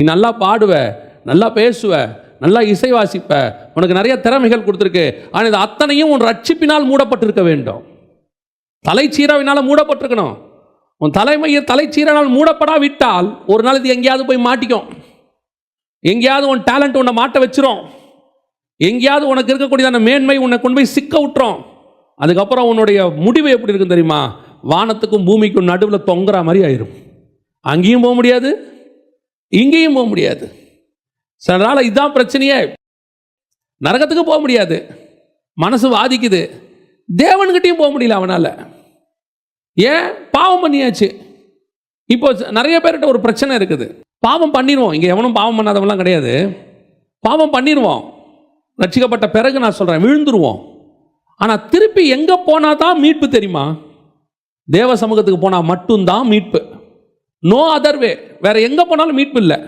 நீ நல்லா பாடுவ நல்லா பேசுவ நல்லா இசை வாசிப்ப. உனக்கு நிறைய திறமைகள் கொடுத்துருக்கு. ஆனால் இது அத்தனையும் உன் ரட்சிப்பினால் மூடப்பட்டிருக்க வேண்டும். தலைச்சீராவினால் மூடப்பட்டிருக்கணும். உன் தலைமையை தலைச்சீரனால் மூடப்படாவிட்டால் ஒரு நாள் இது எங்கேயாவது போய் மாட்டிக்கும். எங்கேயாவது உன் டேலண்ட் உன்னை மாட்ட வச்சிரும். எங்கேயாவது உனக்கு இருக்கக்கூடியதான மேன்மை உன்னை கொண்டு போய் சிக்க விட்டுரும். அதுக்கப்புறம் உன்னுடைய முடிவு எப்படி இருக்கும் தெரியுமா? வானத்துக்கும் பூமிக்கும் நடுவில் தொங்குற மாதிரி ஆயிரும். அங்கேயும் போக முடியாது இங்கேயும் போக முடியாது. சில நாள் இதுதான் பிரச்சனையே. நரகத்துக்கு போக முடியாது. மனசு வாதிக்குது. தேவன்கிட்டையும் போக முடியல அவனால். ஏன்? பாவம் பண்ணியாச்சு. இப்போ நிறைய பேர்கிட்ட ஒரு பிரச்சனை இருக்குது. பாவம் பண்ணிடுவோம் இங்கே எவனும் பாவம் பண்ணாதவங்களாம் கிடையாது. பாவம் பண்ணிடுவோம் ரட்சிக்கப்பட்ட பிறகு நான் சொல்கிறேன் விழுந்துருவோம். ஆனால் திருப்பி எங்கே போனால் தான் மீட்பு தெரியுமா? தேவ சமூகத்துக்கு போனால் மட்டும்தான் மீட்பு. நோ அதர் வே வேற எங்கே போனாலும் மீட்பு இல்லை.